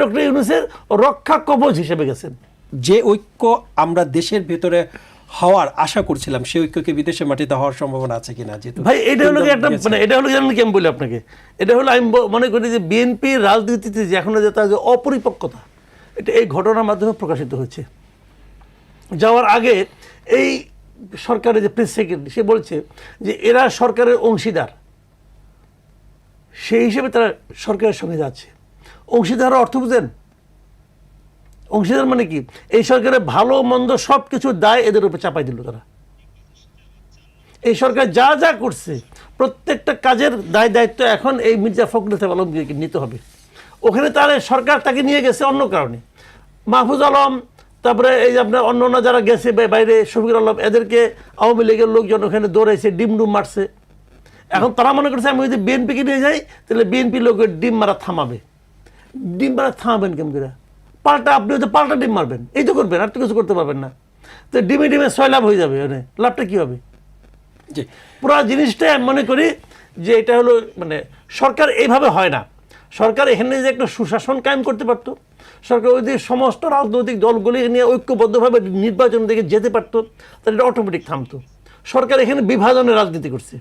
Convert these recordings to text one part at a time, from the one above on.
Doctor ইউনুসের রক্ষা কবচ হিসেবে গেছেন। যে ঐক্য আমরা দেশের ভেতরে হওয়ার আশা করছিলাম সেই ঐক্যকে বিদেশে মাটিতে হওয়ার সম্ভাবনা আছে কিনা যেহেতু ভাই এটা হলো একটা মানে এটা হলো জানেন কি আমি বলি আপনাকে? এটা হলো আমি মনে করি যে বিএনপির রাজনীতিতে যে এখনও যে তার যে অপরিপক্কতা এটা এই ঘটনার মাধ্যমে প্রকাশিত হয়েছে। যাওয়ার আগে এই সরকারের যে প্রেস সেক্রেটারি সে বলছে যে এরা সরকারের অংশীদার। সেই হিসেবে তারা সরকারের সঙ্গে যাচ্ছে। অংশীদার অর্থ বুঝেন? অংশীদার মানে কি? এই সরকারের ভালো, মন্দ সব কিছুর দায় এদের উপর চাপাই দিল তারা। এই সরকার যা যা করছে, প্রত্যেকটা কাজের দায় দায়িত্ব এখন এই মির্জা ফখরুল ইসলাম আলমগীরকে নিতে হবে। ওখানে তাহলে সরকার তাকে নিয়ে গেছে অন্য কারণে। মাহফুজ আলম, তারপরে এই আপনার অন্য অন্য যারা গেছে বাইরে, শফিকুর আলম, এদেরকে আওয়ামী লীগের লোকজন ওখানে দৌড়াইছে, ডিম ডুম মারছে। এখন তারা মনে করছে, আমি যদি বিএনপিকে নিয়ে যাই, তাহলে বিএনপি লোকের ডিম মারা থামাবে। ডিম মারা থামাবেন কেমন করে? পাল্টা আপনি হয়তো পাল্টা ডিম মারবেন। এই তো করবেন আর তো কিছু করতে পারবেন না। তো ডিমে ডিমে ছয় লাভ হয়ে যাবে মানে লাভটা কী হবে? জি। পুরো জিনিসটাই আমি মনে করি যে এটা হলো মানে সরকার এইভাবে হয় না। সরকার এখানে যে একটা সুশাসন কায়েম করতে পারতো সরকার ওই যে সমস্ত রাজনৈতিক দলগুলি নিয়ে ঐক্যবদ্ধভাবে নির্বাচন দিকে যেতে পারতো তাহলে এটা অটোমেটিক থামতো। সরকার এখানে বিভাজনের রাজনীতি করছে।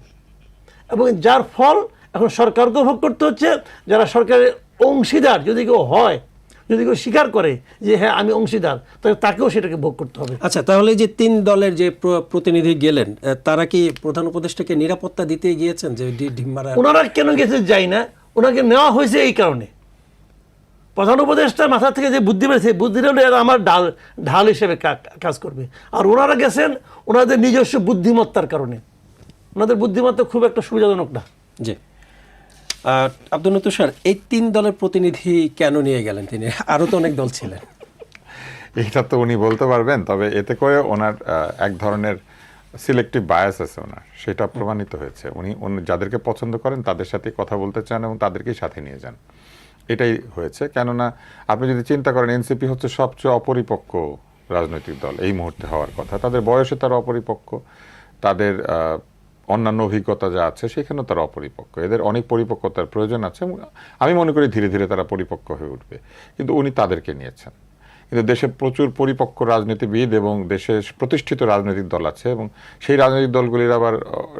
এবং যার ফল এখন সরকারকেও ভোগ করতে হচ্ছে যারা সরকারের অংশীদার যদি কেউ হয় যদি কেউ স্বীকার করে যে হ্যাঁ আমি অংশীদার তাহলে তাকেও সেটাকে ভোগ করতে হবে। আচ্ছা তাহলে যে তিন দলের যে প্রতিনিধি গেলেন তারা কি প্রধান উপদেষ্টাকে নিরাপত্তা দিতে গিয়েছেন যে ডি- ডিম মারা ওনারা কেন গেছে যাই না ওনাকে নেওয়া হয়েছে এই কারণে। প্রধান উপদেষ্টা মাথা থেকে যে বুদ্ধি পেয়েছে বুদ্ধিটা এরা আমার ঢাল ঢাল হিসেবে কাজ করবে। আর ওনারা গেছেন ওনাদের নিজস্ব বুদ্ধিমত্তার কারণে। ওনাদের বুদ্ধিমত্তা খুব একটা সুবিধাজনক না। জি। আব্দুল নতুন স্যার এই তিন দলের প্রতিনিধি কেন নিয়ে গেলেন তিনি? আরও তো অনেক দল ছিলেন। এটা তো উনি বলতে পারবেন, তবে এতে করে ওনার এক ধরনের সিলেক্টিভ বায়াস আছে ওনার, সেটা প্রমাণিত হয়েছে। উনি যাদেরকে পছন্দ করেন তাদের সাথে কথা বলতে চান এবং তাদেরকেই সাথে নিয়ে যান। এটাই হয়েছে, কেননা আপনি যদি চিন্তা করেন, এনসিপি হচ্ছে সবচেয়ে অপরিপক্ক রাজনৈতিক দল এই মুহূর্তে হওয়ার কথা। তাদের বয়সে তারা অপরিপক্ক, তাদের অন্যান্য অভিজ্ঞতা যা আছে সেখানেও তারা অপরিপক্ক। এদের অনেক পরিপক্কতার প্রয়োজন আছে আমি মনে করি ধীরে ধীরে তারা পরিপক্ক হয়ে উঠবে। কিন্তু উনি তাদেরকে নিয়েছেন। কিন্তু দেশে প্রচুর পরিপক্ক রাজনীতিবিদ এবং দেশে প্রতিষ্ঠিত রাজনৈতিক দল আছে এবং সেই রাজনৈতিক দলগুলির আবার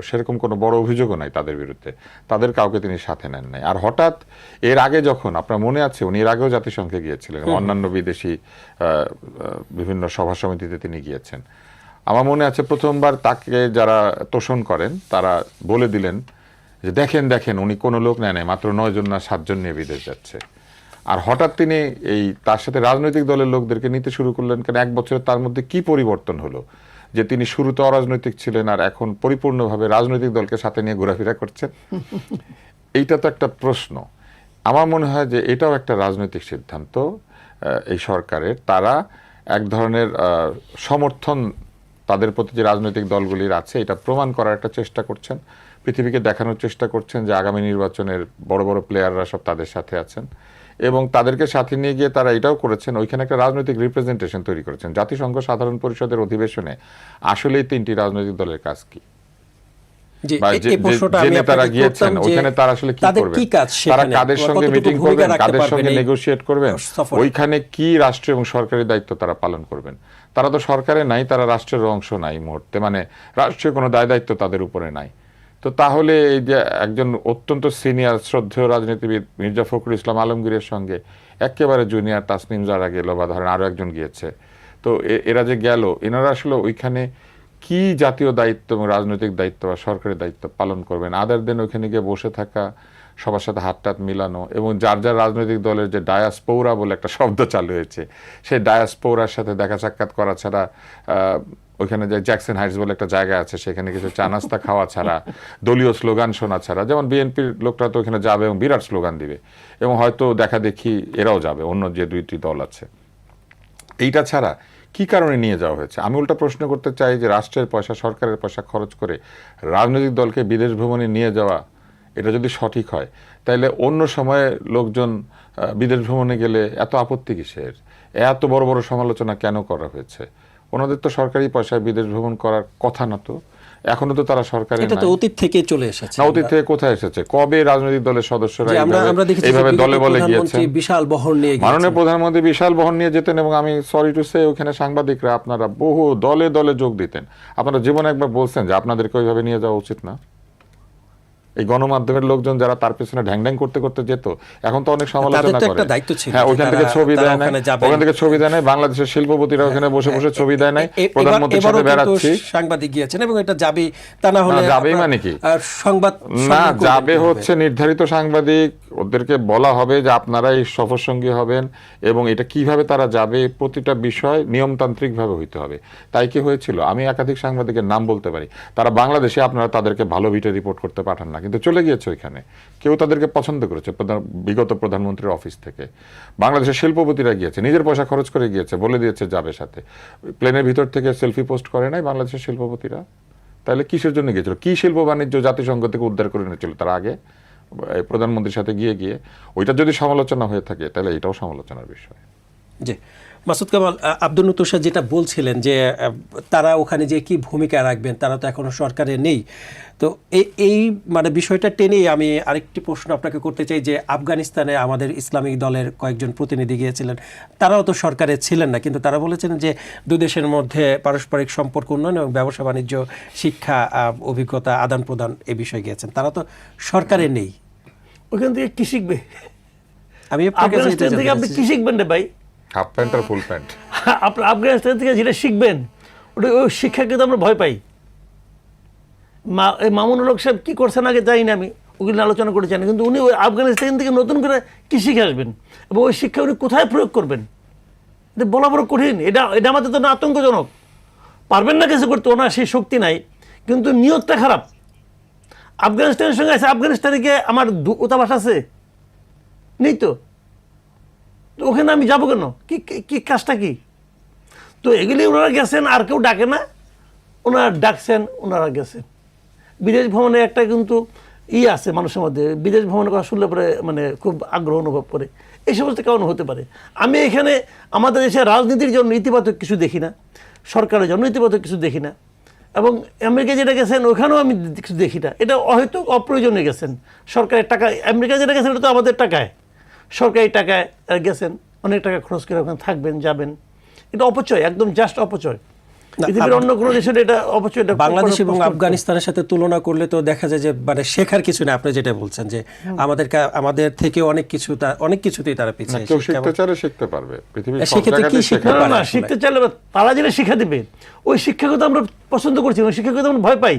সেরকম কোনো বড় অভিযোগও নাই তাদের বিরুদ্ধে। তাদের কাউকে তিনি সাথে নেন নাই। আর হঠাৎ এর আগে যখন আপনার মনে আছে উনি এর আগেও জাতিসংঘে গিয়েছিলেন অন্যান্য বিদেশি বিভিন্ন সভা সমিতিতে তিনি গিয়েছেন। আমার মনে আছে প্রথমবার তাকে যারা তোষণ করেন তারা বলে দিলেন যে দেখেন দেখেন উনি কোনো লোক নেয় নাই মাত্র নয় জন না সাতজন নিয়ে বিদেশ যাচ্ছে। আর হঠাৎ তিনি এই তার সাথে রাজনৈতিক দলের লোকদেরকে নিতে শুরু করলেন কারণ এক বছরে তার মধ্যে কি পরিবর্তন হলো? যে তিনি শুরুতে অরাজনৈতিক ছিলেন আর এখন পরিপূর্ণভাবে রাজনৈতিক দলকে সাথে নিয়ে ঘোরাফেরা করছেন? এইটা তো একটা প্রশ্ন। আমার মনে হয় যে এটাও একটা রাজনৈতিক সিদ্ধান্ত এই সরকারের। তারা এক ধরনের সমর্থন তাদের প্রতি যে রাজনৈতিক দলগুলির আছে, এটা প্রমাণ করার একটা চেষ্টা করছেন। পৃথিবীকে দেখানোর চেষ্টা করছেন যে আগামী নির্বাচনের বড় বড় প্লেয়াররা সব তাদের সাথে আছেন। এবং তাদেরকে সাথে নিয়ে গিয়ে তারা এটাও করেছেন, ওইখানে একটা রাজনৈতিক রিপ্রেজেন্টেশন তৈরি করেছেন। জাতিসংঘ সাধারণ পরিষদের অধিবেশনে আসলেই তিনটি রাজনৈতিক দলের কাজ কি? গিয়েছেন তারা আসলে কি তাদের করবেন তারা কাদের সঙ্গে মিটিং করবেন? কাদের সঙ্গে নেগোশিয়েট করবেন? ওইখানে কি রাষ্ট্র এবং সরকারি দায়িত্ব তারা পালন করবেন? তারা তো সরকারে নাই তারা রাষ্ট্রের অংশ নাই মুহূর্তে। মানে রাষ্ট্রীয় কোনো দায় দায়িত্ব তাদের উপরে নাই। তো তাহলে এই যে একজন অত্যন্ত সিনিয়র শ্রদ্ধেয় রাজনীতিবিদ মির্জা ফখরুল ইসলাম আলমগীরের সঙ্গে একেবারে জুনিয়র তাসনিম যারা গেল বা ধরেন আরও একজন গিয়েছে। তো এরা যে গেল এনারা আসলে ওইখানে কি জাতীয় দায়িত্ব এবং রাজনৈতিক দায়িত্ব বা সরকারি দায়িত্ব পালন করবেন? আদার দেন ওইখানে গিয়ে বসে থাকা সবার সাথে হাত টাত মিলানো এবং যার যার রাজনৈতিক দলের যে ডায়াসপৌরা বলে একটা শব্দ চালু হয়েছে সেই ডায়াসপৌরার সাথে দেখা সাক্ষাৎ করা ছাড়া আহ, ওইখানে যে জ্যাকসন হাইটস বলে একটা জায়গা আছে সেখানে কিছু চা নাস্তা খাওয়া ছাড়া দলীয় স্লোগান শোনা ছাড়া যেমন বিএনপির লোকরা তো ওখানে যাবে এবং বিরাট স্লোগান দিবে এবং হয়তো দেখা দেখি এরাও যাবে অন্য যে দুইটি দল আছে। এইটা ছাড়া কি কারণে নিয়ে যাওয়া হয়েছে? আমি উল্টা প্রশ্ন করতে চাই যে রাষ্ট্রের পয়সা, সরকারের পয়সা খরচ করে রাজনৈতিক দলকে বিদেশ ভ্রমণে নিয়ে যাওয়া, এটা যদি সঠিক হয় তাহলে অন্য সময়ে লোকজন বিদেশ ভ্রমণে গেলে এত আপত্তি কিসের? এত বড় বড় সমালোচনা কেন করা হয়েছে? ওনাদের তো সরকারি পয়সায় বিদেশ ভ্রমণ করার কথা না তো। এখনও তো তারা সরকারে এটা তো অতীত থেকে চলে এসেছে। না অতীত থেকে কোথায় এসেছে? কবে রাজনৈতিক দলের সদস্যরা আমরা এইভাবে- আমরা দেখেছি এইভাবে দলে বলে গিয়েছেন? বিশাল বহর নিয়ে মাননীয় প্রধানমন্ত্রী বিশাল বহন নিয়ে যেতেন এবং আমি সরি টু সে ওখানে সাংবাদিকরা আপনারা বহু দলে দলে যোগ দিতেন। আপনারা জীবনে একবার বলছেন যে আপনাদেরকে ওইভাবে নিয়ে যাওয়া উচিত না। এই গণমাধ্যমের লোকজন যারা তার পেছনে ঢ্যাং ঢ্যাং করতে করতে যেত এখন তো অনেক সমালোচনা করে। হ্যাঁ যে ওখান থেকে ছবি দেয় না ওখান থেকে ছবি দেয় না বাংলাদেশের শিল্পপতিরা ওখানে বসে বসে ছবি দেয় নাই। প্রধানমন্ত্রীর সাথে বেড়াচ্ছি। সাংবাদিক গিয়েছেন এবং এটা যাবে তা না হলে না, যাবেই মানে কি? সংবাদ না যাবে হচ্ছে নির্ধারিত সাংবাদিক ওদেরকে বলা হবে যে আপনারা এই সফর সঙ্গী হবেন এবং এটা কীভাবে তারা যাবে প্রতিটা বিষয় নিয়মতান্ত্রিক ভাবে হইতে হবে। তাই কি হয়েছিল? আমি একাধিক সাংবাদিকের নাম বলতে পারি। তারা বাংলাদেশে আপনারা তাদেরকে ভালো ভিটে রিপোর্ট করতে পাঠান না। কিন্তু চলে গিয়েছে ওইখানে। কেউ তাদেরকে পছন্দ করেছে বিগত প্রধানমন্ত্রীর অফিস থেকে। বাংলাদেশের শিল্পপতিরা গিয়েছে, নিজের পয়সা খরচ করে গিয়েছে, বলে দিয়েছে যাবে সাথে। প্লেনের ভিতর থেকে সেলফি পোস্ট করে নাই বাংলাদেশের শিল্পপতিরা? তাহলে কিসের জন্য গিয়েছিল? কি শিল্প বাণিজ্য জাতিসংঘ থেকে উদ্ধার করে নিয়েছিল তার আগে? প্রধানমন্ত্রীর সাথে গিয়ে গিয়ে। ওইটা যদি সমালোচনা হয়ে থাকে, তাহলে এটাও সমালোচনার বিষয়। জি। মাসুদ কামাল আব্দুল সাহেব যেটা বলছিলেন যে তারা ওখানে যে কি ভূমিকা রাখবেন তারা তো এখনও সরকারে নেই। তো এই মানে বিষয়টা টেনেই আমি আরেকটি প্রশ্ন আপনাকে করতে চাই যে আফগানিস্তানে আমাদের ইসলামিক দলের কয়েকজন প্রতিনিধি গিয়েছিলেন তারাও তো সরকারে ছিলেন না কিন্তু তারা বলেছেন যে দুই দেশের মধ্যে পারস্পরিক সম্পর্ক উন্নয়ন এবং ব্যবসা বাণিজ্য শিক্ষা অভিজ্ঞতা আদান প্রদান এ বিষয়ে গিয়েছেন। তারা তো সরকারে নেই। ওখান থেকে কি শিখবে? আমি আপনার থেকে আপনি কি শিখবেন রে ভাই? হাফ প্যান্ট আর ফুল প্যান্ট আপনার আফগানিস্তান থেকে যেটা শিখবেন, ওটা ওই শিক্ষাকে তো আমরা ভয় পাই। মা মামুনুল হক সাহেব কী করছেন আগে জানি না আমি, ওগুলো আলোচনা করে জানি কিন্তু উনি ওই আফগানিস্তান থেকে নতুন করে কী শিখে আসবেন? এবং ওই শিক্ষা উনি কোথায় প্রয়োগ করবেন? এটা বলা বড় কঠিন, এটা এটা আমাদের জন্য আতঙ্কজনক। পারবেন না কিছু করতে, ওনার সেই শক্তি নাই, কিন্তু নিয়তটা খারাপ। আফগানিস্তানের সঙ্গে আছে, আফগানিস্তানে গিয়ে আমার দূতাবাস আছে। নেই তো? তো ওখানে আমি যাব কেন? কি, কি- কাজটা কি? তো এগুলি ওনারা গেছেন, আর কেউ ডাকে না। ওনারা ডাকছেন, ওনারা গেছেন। বিদেশ ভ্রমণে একটা কিন্তু ই আছে মানুষের মধ্যে। বিদেশ ভ্রমণের কথা শুনলে পরে মানে খুব আগ্রহ অনুভব করে। এই সমস্ত কারণ হতে পারে। আমি এখানে আমাদের দেশে রাজনীতির জন্য ইতিবাচক কিছু দেখি না। সরকারের জন্য ইতিবাচক কিছু দেখি না। এবং আমেরিকা যেটা গেছেন, ওখানেও আমি কিছু দেখি না। এটা হয়তো অপ্রয়োজনে গেছেন। সরকারের টাকা আমেরিকা যেটা গেছেন, এটা তো আমাদের টাকায়। সরকারি টাকায় গেছেন অনেক টাকা খরচ করে ওখানে থাকবেন যাবেন। এটা অপচয় একদম জাস্ট অপচয়। না, পৃথিবীর অন্য কোনো দেশের এটা অপচয় বাংলাদেশ এবং আফগানিস্তানের সাথে তুলনা করলে তো দেখা যায় যে মানে শেখার কিছু না আপনি যেটা বলছেন যে আমাদের আমাদের থেকে অনেক কিছু অনেক কিছুতেই তারা পিছিয়ে কেউ শিখতে চাইলে শিখতে পারবে। পৃথিবীর সেক্ষেত্রে কি শিখতে শেখা না, না, পারে। না শিখতে চাইলে বা- তারা যেটা শিক্ষা দেবে ওই শিক্ষাকে তো আমরা পছন্দ করছি না ওই শিক্ষাকে তো আমরা ভয় পাই।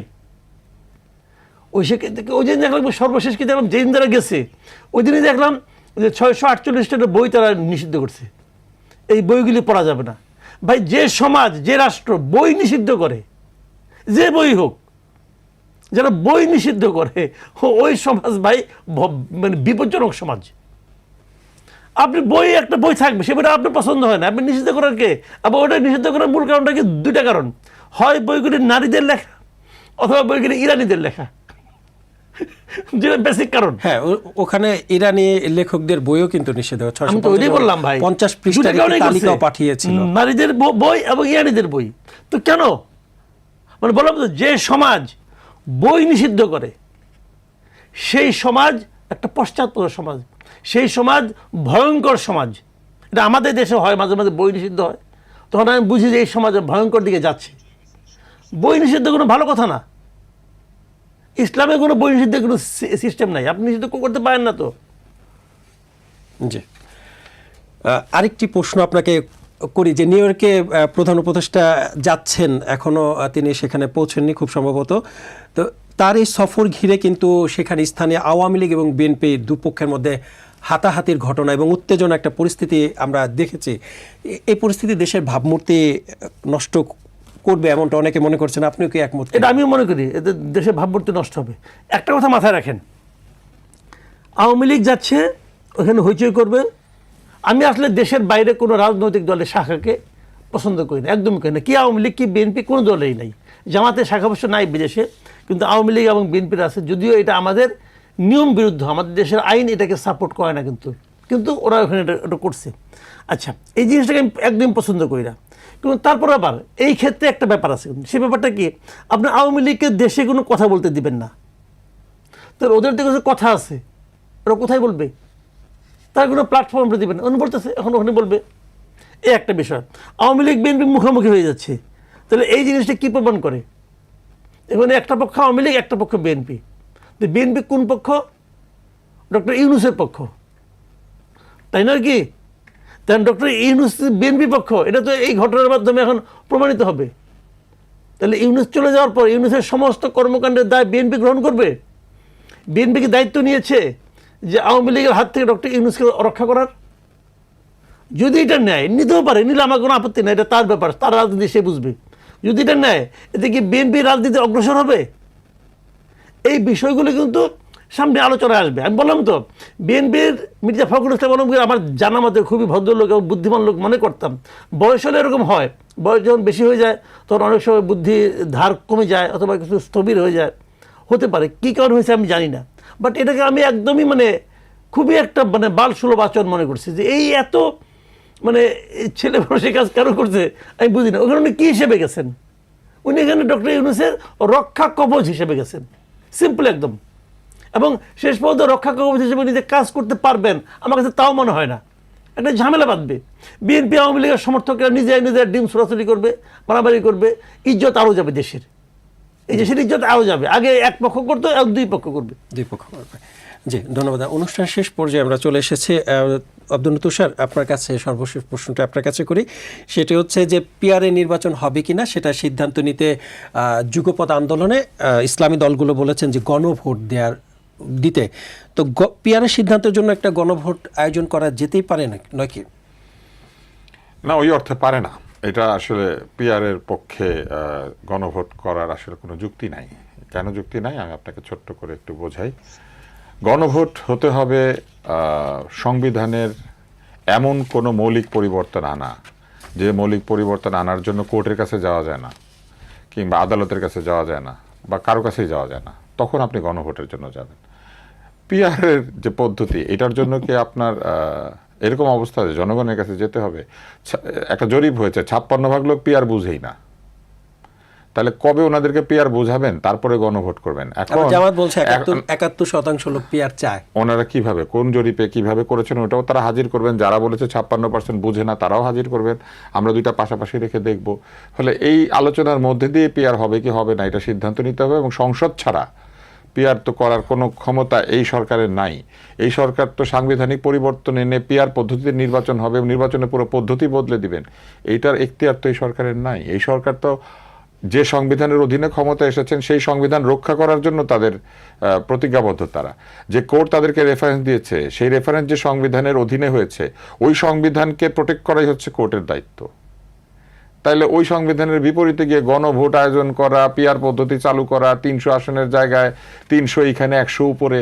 ওই শিক্ষা ওই দিন দেখলাম সর্বশেষ কি দেখলাম যেদিন তারা গেছে ওই দিনই দেখলাম যে ছয়শো আটচল্লিশটা বই তারা নিষিদ্ধ করছে। এই বইগুলি পড়া যাবে না। ভাই, যে সমাজ, যে রাষ্ট্র বই নিষিদ্ধ করে, যে বই হোক, যারা বই নিষিদ্ধ করে, ওই সমাজ ভাই মানে বিপজ্জনক সমাজ। আপনি বই, একটা বই থাকবে সে বইটা আপনার পছন্দ হয় না। আপনি নিষিদ্ধ করার কে? আবার ওটা নিষিদ্ধ করার মূল কারণটা কি? দুইটা কারণ। হয় বইগুলি নারীদের লেখা, অথবা বইগুলি ইরানিদের লেখা। যেটা বেসিক কারণ। হ্যাঁ ওখানে ইরানি লেখকদের বইও কিন্তু নিষেধ আমি তো ওইটাই বললাম ভাই। পঞ্চাশ পৃষ্ঠার পাঠিয়েছিল। নারীদের বই এবং ইরানিদের বই। তো কেন? মানে বললাম তো যে সমাজ বই নিষিদ্ধ করে সেই সমাজ একটা পশ্চাৎপদ সমাজ। সেই সমাজ ভয়ঙ্কর সমাজ। এটা আমাদের দেশে হয় মাঝে মাঝে বই নিষিদ্ধ হয়। তখন আমি বুঝি যে এই সমাজ ভয়ঙ্কর দিকে যাচ্ছে। বই নিষিদ্ধ কোনো ভালো কথা না। ইসলামে কোনো বই নিষিদ্ধ কোনো সিস্টেম নাই। আপনি নিষিদ্ধ করতে পারেন না তো। জি। আরেকটি প্রশ্ন আপনাকে করি যে, নিউ ইয়র্কে প্রধান উপদেষ্টা যাচ্ছেন এখনও তিনি সেখানে পৌঁছেননি খুব সম্ভবত। তো তার এই সফর ঘিরে কিন্তু সেখানে স্থানীয় আওয়ামী লীগ এবং বিএনপি দুপক্ষের মধ্যে হাতাহাতির ঘটনা এবং উত্তেজনা একটা পরিস্থিতি আমরা দেখেছি। এই পরিস্থিতি দেশের ভাবমূর্তি নষ্ট করবে এমনটা অনেকে মনে করছেন, আপনিও কি একমত এটা আমিও মনে করি, এতে দেশের ভাবমূর্তি নষ্ট হবে। একটা কথা মাথায় রাখেন, আওয়ামী লীগ যাচ্ছে, ওখানে হইচই করবে। আমি আসলে দেশের বাইরে কোনো রাজনৈতিক দলের শাখাকে পছন্দ করি না, একদমই করি না। কি আওয়ামী লীগ, কি বিএনপি, কোনো দলেই নাই। জামাতের শাখা অবশ্য নাই বিদেশে, কিন্তু আওয়ামী লীগ এবং বিএনপির আছে, যদিও এটা আমাদের নিয়ম বিরুদ্ধ, আমাদের দেশের আইন এটাকে সাপোর্ট করে না কিন্তু। কিন্তু ওরা ওখানে এটা করছে। আচ্ছা এই জিনিসটাকে আমি একদম পছন্দ করি না। কিন্তু তারপর আবার এই ক্ষেত্রে একটা ব্যাপার আছে। সে ব্যাপারটা কি? আপনি আওয়ামী লীগকে দেশে কোনো কথা বলতে দিবেন না। তো ওদের তো কিছু কথা আছে। ওরা কোথায় বলবে? তার কোনো প্ল্যাটফর্ম আপনি দিবেন উনি বলতেছে, এখন ওখানে বলবে। এই একটা বিষয়। আওয়ামী লীগ, বিএনপি মুখোমুখি হয়ে যাচ্ছে। তাহলে এই জিনিসটা কী প্রমাণ করে? এখানে একটা পক্ষ আওয়ামী লীগ, একটা পক্ষ বিএনপি। তো বিএনপি কোন পক্ষ? ডক্টর ইউনুসের পক্ষ। তাই নয় কি? তাই ডক্টর ইউনুস বিএনপি পক্ষ, এটা তো এই ঘটনার মাধ্যমে এখন প্রমাণিত হবে। তাহলে ইউনুস চলে যাওয়ার পর ইউনুসের সমস্ত কর্মকাণ্ডের দায় বিএনপি গ্রহণ করবে? বিএনপি কি দায়িত্ব নিয়েছে যে আওয়ামী লীগের হাত থেকে ডক্টর ইউনুসকে রক্ষা করার? যদি এটা নেয়, নিতেও পারে, নিলে আমার কোনো আপত্তি নেই, এটা তার ব্যাপার, তার রাজনীতি সে বুঝবে। যদি এটা নেয়, এতে কি বিএনপি রাজনীতি অগ্রসর হবে? এই বিষয়গুলো কিন্তু সামনে আলোচনা আসবে। আমি বললাম তো, বিএনপির মির্জা ফখরুল ইসলাম আলমগীর আমার জানা মতে খুবই ভদ্রলোক এবং বুদ্ধিমান লোক মনে করতাম। বয়স হলে এরকম হয়, বয়স যখন বেশি হয়ে যায়, তখন অনেক সময় বুদ্ধি ধার কমে যায় অথবা কিছু স্থবির হয়ে যায়। হতে পারে, কী কারণ হয়েছে আমি জানি না। বাট এটাকে আমি একদমই মানে খুবই একটা মানে বাল সুলভ আচরণ মনে করছি যে এই এত মানে ছেলে মানুষ কাজ কেন করছে, আমি বুঝি না। ওখানে উনি কী হিসেবে গেছেন? উনি এখানে ডক্টর ইউনুসের রক্ষা কবচ হিসেবে গেছেন। সিম্পল একদম। এবং শেষ পর্যন্ত রক্ষা কবচ হিসেবে নিজে কাজ করতে পারবেন। আমার কাছে তাও মনে হয় না। একটা ঝামেলা বাঁধবে। বিএনপি আওয়ামী লীগের সমর্থকরা নিজে নিজের ডিম সরাসরি করবে মারামারি করবে ইজ্জত আরও যাবে দেশের। এই দেশের ইজ্জত আরও যাবে। আগে এক পক্ষ করতো এক দুই পক্ষ করবে। দুই পক্ষ করবে। জি ধন্যবাদ। অনুষ্ঠান শেষ পর্যায়ে আমরা চলে এসেছি। আব্দুল তুষার আপনার কাছে সর্বশেষ প্রশ্নটা আপনার কাছে করি। সেটি হচ্ছে যে পিআরএ নির্বাচন হবে কি না সেটা সিদ্ধান্ত নিতে আহ, যুগপৎ আন্দোলনে ইসলামী দলগুলো বলেছেন যে গণভোট দেওয়ার দিতে। তো পিআরএ সিদ্ধান্তের জন্য একটা গণভোট আয়োজন করা যেতেই পারে না, নয় কি? না, ওই অর্থে পারে না। এটা আসলে পিআরের পক্ষে গণভোট করার আসলে কোনো যুক্তি নাই। কেন যুক্তি নাই? আমি আপনাকে ছোট্ট করে একটু বোঝাই। গণভোট হতে হবে সংবিধানের এমন কোনো মৌলিক পরিবর্তন আনা, যে মৌলিক পরিবর্তন আনার জন্য কোর্টের কাছে যাওয়া যায় না, কিংবা আদালতের কাছে যাওয়া যায় না, বা কারও কাছেই যাওয়া যায় না। তখন আপনি গণভোটের জন্য যাবেন। পিআরের যে পদ্ধতি এটার জন্য কি আপনার এরকম অবস্থা জনগণের কাছে যেতে হবে। একটা জরিপ হয়েছে ছাপ্পান্ন ভাগ লোক পিআর বুঝেই না। তাহলে কবে ওনাদেরকে পিআর বোঝাবেন? তারপরে গণভোট করবেন। এখন জামাত বলছে একাত্তর শতাংশ লোক পিআর চায়। ওনারা কীভাবে কোন জরিপে কীভাবে করেছেন ওটাও তারা হাজির করবেন। যারা বলেছে ছাপ্পান্ন পার্সেন্ট বুঝে না তারাও হাজির করবেন। আমরা দুইটা পাশাপাশি রেখে দেখব। ফলে এই আলোচনার মধ্যে দিয়ে পিআর হবে কি হবে না এটা সিদ্ধান্ত নিতে হবে এবং সংসদ ছাড়া পিআর তো করার কোনো ক্ষমতা এই সরকারের নাই। এই সরকার তো সাংবিধানিক পরিবর্তন এনে পিআর পদ্ধতিতে নির্বাচন হবে নির্বাচনের পুরো পদ্ধতি বদলে দিবেন। এইটার এখতিয়ার তো এই সরকারের নাই। এই সরকার তো যে সংবিধানের অধীনে ক্ষমতা এসেছেন, সেই সংবিধান রক্ষা করার জন্য তাদের প্রতিজ্ঞাবদ্ধ তারা। যে কোর্ট তাদেরকে রেফারেন্স দিয়েছে, সেই রেফারেন্স যে সংবিধানের অধীনে হয়েছে, ওই সংবিধানকে প্রোটেক্ট করাই হচ্ছে কোর্টের দায়িত্ব। তাইলে ওই সংবিধানের বিপরীতে গিয়ে গণভোট আয়োজন করা পিয়ার পদ্ধতি চালু করা, তিনশো আসনের জায়গায় তিনশো এখানে একশো উপরে,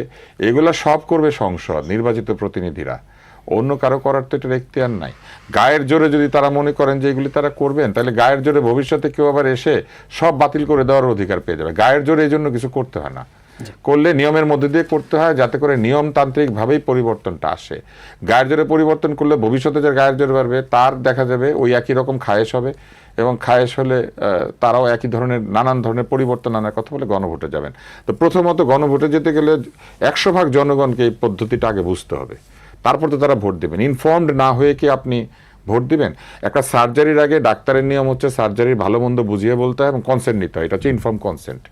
এগুলো সব করবে সংসদ, নির্বাচিত প্রতিনিধিরা। অন্য কারও করার তো এটা এখতিয়ার নাই। গায়ের জোরে যদি তারা মনে করেন যে এগুলি তারা করবেন তাহলে গায়ের জোরে ভবিষ্যতে কেউ আবার এসে সব বাতিল করে দেওয়ার অধিকার পেয়ে যাবে। গায়ের জোরে এই জন্য কিছু করতে হয় না। করলে নিয়মের মধ্যে দিয়ে করতে হয়, যাতে করে নিয়মতান্ত্রিক ভাবেই পরিবর্তনটা আসে। গায়ের জোরে পরিবর্তন করলে ভবিষ্যতে যে গায়ের জোরে বাড়বে, তার দেখা যাবে ওই একই রকম খায়েশ হবে এবং খায়েশ হলে তারাও একই ধরনের, নানান ধরনের পরিবর্তন আনার কথা বলে গণভোটে যাবেন। তো প্রথমত গণভোটে যেতে গেলে একশো ভাগ জনগণকে এই পদ্ধতিটা আগে বুঝতে হবে। তারপর তো তারা ভোট দেবেন। ইনফর্মড না হয়ে কি আপনি ভোট দিবেন? একটা সার্জারির আগে ডাক্তারের নিয়ম হচ্ছে সার্জারির ভালো মন্দ বুঝিয়ে বলতে হয় এবং কনসেন্ট নিতে হয়। এটা হচ্ছে ইনফর্ম কনসেন্ট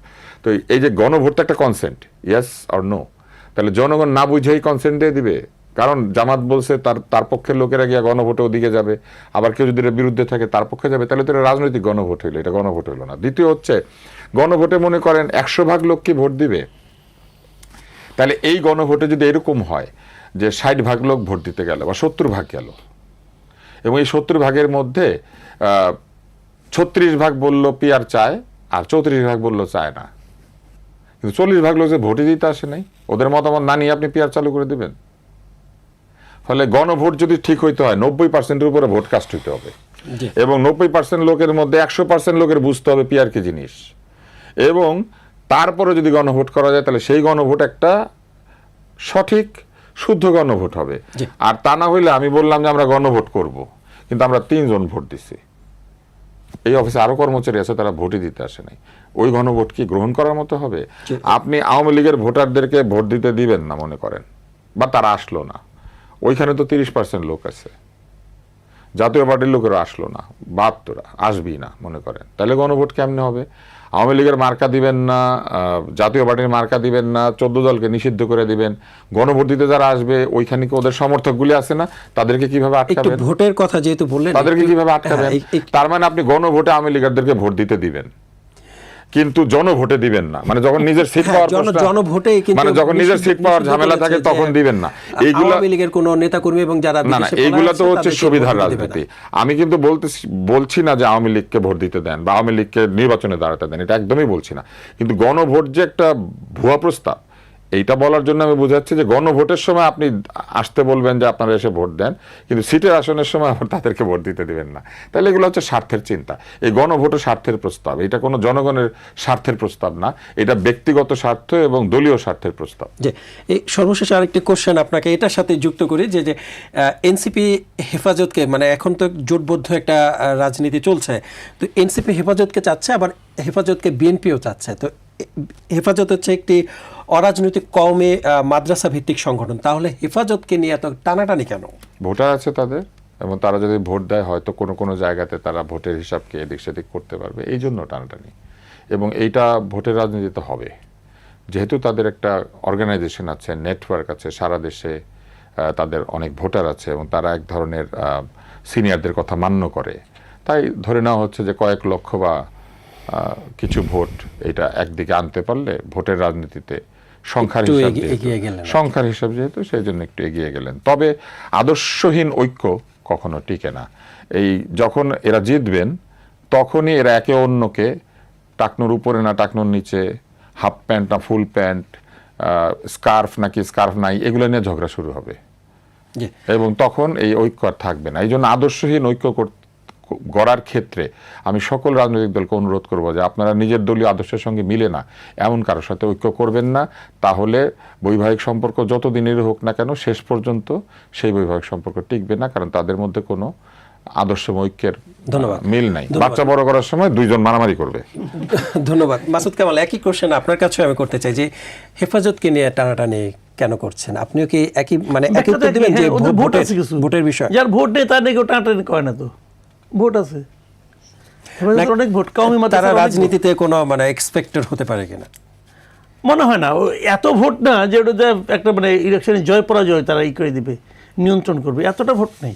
তো এই যে গণভোট তো একটা কনসেন্ট ইয়াস আর নো তাহলে জনগণ না বুঝেই কনসেন্ট দিয়ে দিবে? কারণ জামাত বলছে তার তার পক্ষের লোকেরা গিয়া গণভোটে ওদিকে যাবে, আবার কেউ যদি বিরুদ্ধে থাকে তার পক্ষে যাবে, তাহলে তো এটা রাজনৈতিক গণভোট হইল, এটা গণভোট হইল না। দ্বিতীয় হচ্ছে, গণভোটে মনে করেন একশো ভাগ লোক কি ভোট দিবে? তাহলে এই গণভোটে যদি এরকম হয় যে ষাট ভাগ লোক ভোট দিতে গেল বা সত্তর ভাগ গেল, এবং এই সত্তর ভাগের মধ্যে ছত্রিশ ভাগ বলল পিয়ার চায়, আর চৌত্রিশ ভাগ বলল চায় না। কিন্তু চল্লিশ ভাগ লোক যে ভোটে দিতে আসে নাই ওদের মতামত না নিয়ে আপনি পিয়ার চালু করে দেবেন। ফলে গণভোট যদি ঠিক হইতে হয় নব্বই পার্সেন্টের উপরে ভোট কাস্ট হইতে হবে। এবং নব্বই পার্সেন্ট লোকের মধ্যে একশো পার্সেন্ট লোকের বুঝতে হবে পিয়ার কি জিনিস। এবং তারপরে যদি গণভোট করা যায় তাহলে সেই গণভোট একটা সঠিক শুদ্ধ গণভোট হবে। আর তা না হইলে আমি বললাম যে আমরা গণভোট করব কিন্তু আমরা তিনজন ভোট দিছি। এই অফিসে আরও কর্মচারী আছে তারা ভোটই দিতে আসে নাই। ওই গণভোট কি গ্রহণ করার মতো হবে? আপনি আওয়ামী লীগের ভোটারদেরকে ভোট দিতে দিবেন না মনে করেন বা তারা আসলো না। ওইখানে তো তিরিশ পার্সেন্ট লোক আছে। জাতীয় পার্টির লোকেরা আসলো না বাহাত্তরা আসবেই না মনে করেন। তাহলে গণভোট কেমনে হবে? আওয়ামী লীগের মার্কা দিবেন না আহ, জাতীয় পার্টির মার্কা দিবেন না চোদ্দ দলকে নিষিদ্ধ করে দিবেন। গণভোট দিতে যারা আসবে ওইখানে কি ওদের সমর্থকগুলি আছে না? তাদেরকে কীভাবে আটকাবেন? ভোটের কথা যেহেতু বললেন তাদেরকে কীভাবে আটকাবেন? হ্যাঁ, তার মানে আপনি গণভোটে আওয়ামী লীগারদেরকে ভোট দিতে দিবেন। কিন্তু জনভোটে দিবেন না। মানে যখন নিজের সিট হ্যাঁ, পাওয়ার জন- জনভোটে মানে যখন নিজের সিট পাওয়ার ঝামেলা থাকে তখন দিবেন না। এইগুলো আওয়ামী লীগের কোনো নেতাকর্মী এবং যারা না না এইগুলো তো হচ্ছে সুবিধার। রাজনীতি। আমি কিন্তু বলতে বলছি না যে আওয়ামী লীগকে ভোট দিতে দেন বা আওয়ামী লীগকে নির্বাচনে দাঁড়াতে দেন এটা একদমই বলছি না। কিন্তু গণভোট যে একটা ভুয়া প্রস্তাব এইটা বলার জন্য আমি বোঝাচ্ছি যে গণভোটের সময় আপনি আসতে বলবেন যে আপনারা এসে ভোট দেন, কিন্তু সিটের আসনের সময় আবার তাদেরকে ভোট দিতে দিবেন না। তাহলে এগুলো হচ্ছে স্বার্থের চিন্তা। এই গণভোটও স্বার্থের প্রস্তাব, এটা কোনো জনগণের স্বার্থের প্রস্তাব না, এটা ব্যক্তিগত স্বার্থ এবং দলীয় স্বার্থের প্রস্তাব। যে এই সর্বশেষ আরেকটি কোশ্চেন আপনাকে এটার সাথে যুক্ত করি যে যে এনসিপি হেফাজতকে মানে এখন তো জোটবদ্ধ একটা রাজনীতি চলছে, তো এনসিপি হেফাজতকে চাচ্ছে, আবার হেফাজতকে বিএনপিও চাচ্ছে। তো হেফাজত হচ্ছে একটি অরাজনৈতিক কমে মাদ্রাসা ভিত্তিক সংগঠন। তাহলে হেফাজতকে নিয়ে এত টানাটানি কেন? ভোটার আছে তাদের, এবং তারা যদি ভোট দেয়, হয়তো কোনো কোনো জায়গাতে তারা ভোটের হিসাবকে এদিক সেদিক করতে পারবে। এই জন্য টানাটানি। এবং এইটা ভোটের রাজনীতিতে হবে। যেহেতু তাদের একটা অর্গানাইজেশন আছে নেটওয়ার্ক আছে, সারা দেশে তাদের অনেক ভোটার আছে, এবং তারা এক ধরনের সিনিয়রদের কথা মান্য করে। তাই ধরে নেওয়া হচ্ছে যে কয়েক লক্ষ বা কিছু ভোট এটা একদিকে আনতে পারলে ভোটের রাজনীতিতে সংখ্যার হিসাব। সংখ্যার হিসাব যেহেতু সেই জন্য একটু এগিয়ে গেলেন। তবে আদর্শহীন ঐক্য কখনো টিকে না। এই যখন এরা জিতবেন তখনই এরা একে অন্যকে টাকনোর উপরে না টাকনোর নিচে হাফ প্যান্ট না ফুল প্যান্ট স্কার্ফ নাকি স্কার্ফ নাই এগুলো নিয়ে ঝগড়া শুরু হবে। এবং তখন এই ঐক্য আর থাকবে না। এই জন্য আদর্শহীন ঐক্য কর- গড়ার ক্ষেত্রে আমি সকল রাজনৈতিক দলকে অনুরোধ করব যে আপনারা নিজের দলীয় আদর্শের সঙ্গে মিলে না এমন কারোর সাথে ঐক্য করবেন না। তাহলে বৈবাহিক সম্পর্ক যত দিনেরই হোক না কেন শেষ পর্যন্ত সেই বৈবাহিক সম্পর্ক টিকবে না কারণ তাদের মধ্যে কোনো আদর্শ ঐক্যের ধন্যবাদ। মিল নাই। বাচ্চা বড় করার সময় দুইজন মারামারি করবে। ধন্যবাদ। মাসুদ কামাল একই কোশ্চেন আপনার কাছেও আমি করতে চাই যে হেফাজতকে নিয়ে টানাটানি কেন করছেন? আপনিও কি একই মানে একই উত্তর দিবেন যে হ্যাঁ, ভোট- ভোট ভোটের ভোটের বিষয়। যার ভোট নেই তার নাকি টানাটানি করে না তো। ভোট আছে। অনেক ভোট কমই তারা রাজনীতিতে কোনো মানে এক্সপেক্টেড হতে পারে কিনা? মনে হয় না। এত ভোট না যে ওটা একটা মানে ইলেকশনে জয় পরাজয় তারা ই করে দিবে নিয়ন্ত্রণ করবে। এতটা ভোট নেই।